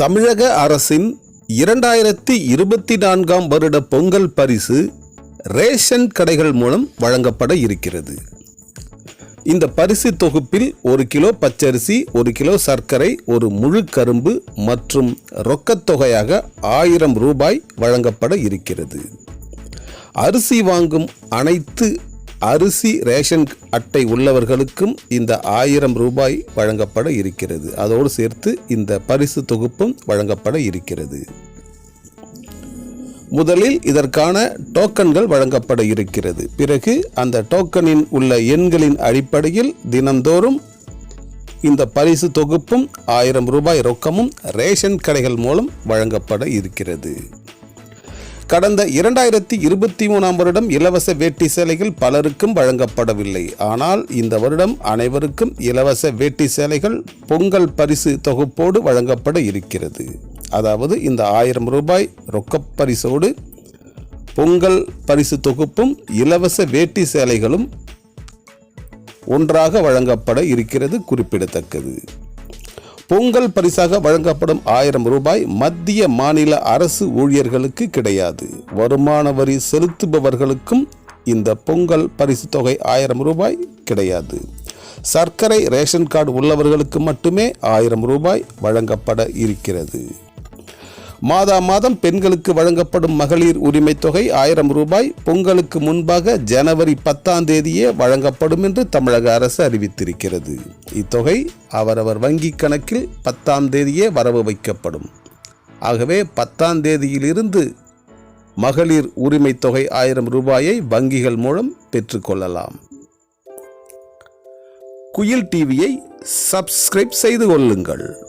தமிழக அரசின் இரண்டாயிரத்தி இருபத்தி நான்காம் வருட பொங்கல் பரிசு ரேஷன் கடைகள் மூலம் வழங்கப்பட இருக்கிறது. இந்த பரிசு தொகுப்பில் ஒரு கிலோ பச்சரிசி ஒரு கிலோ சர்க்கரை ஒரு முழு கரும்பு மற்றும் ரொக்கத் தொகையாக ஆயிரம் ரூபாய் வழங்கப்பட இருக்கிறது. அரிசி வாங்கும் அனைத்து அரிசி ரேஷன் அட்டை உள்ளவர்களுக்கும் இந்த ஆயிரம் ரூபாய் வழங்கப்பட இருக்கிறது. அதோடு சேர்த்து இந்த பரிசு தொகுப்பும் வழங்கப்பட இருக்கிறது. முதலில் இதற்கான டோக்கன்கள் வழங்கப்பட இருக்கிறது. பிறகு அந்த டோக்கனின் உள்ள எண்களின் அடிப்படையில் தினந்தோறும் இந்த பரிசு தொகுப்பும் ஆயிரம் ரூபாய் ரொக்கமும் ரேஷன் கடைகள் மூலம் வழங்கப்பட இருக்கிறது. கடந்த இரண்டாயிரத்தி இருபத்தி மூணாம் வருடம் இலவச வேட்டி சேலைகள் பலருக்கும் வழங்கப்படவில்லை. ஆனால் இந்த வருடம் அனைவருக்கும் இலவச வேட்டி சேலைகள் பொங்கல் பரிசு தொகுப்போடு வழங்கப்பட இருக்கிறது. அதாவது இந்த ஆயிரம் ரூபாய் ரொக்கப் பரிசோடு பொங்கல் பரிசு தொகுப்பும் இலவச வேட்டி சேலைகளும் ஒன்றாக வழங்கப்பட இருக்கிறது குறிப்பிடத்தக்கது. பொங்கல் பரிசாக வழங்கப்படும் ஆயிரம் ரூபாய் மத்திய மாநில அரசு ஊழியர்களுக்கு கிடையாது. வருமான வரி செலுத்துபவர்களுக்கும் இந்த பொங்கல் பரிசு தொகை ஆயிரம் ரூபாய் கிடையாது. சர்க்கரை ரேஷன் கார்டு உள்ளவர்களுக்கு மட்டுமே ஆயிரம் ரூபாய் வழங்கப்பட இருக்கிறது. மாதா மாதம் பெண்களுக்கு வழங்கப்படும் மகளிர் உரிமை தொகை ஆயிரம் ரூபாய் பொங்கலுக்கு முன்பாக ஜனவரி பத்தாம் தேதியே வழங்கப்படும் என்று தமிழக அரசு அறிவித்திருக்கிறது. இத்தொகை அவரவர் வங்கிக் கணக்கில் பத்தாம் தேதியே வரவு வைக்கப்படும். ஆகவே பத்தாம் தேதியிலிருந்து மகளிர் உரிமை தொகை ஆயிரம் ரூபாயை வங்கிகள் மூலம் பெற்றுக்கொள்ளலாம் குயில் டிவியை சப்ஸ்கிரைப் செய்து கொள்ளுங்கள்.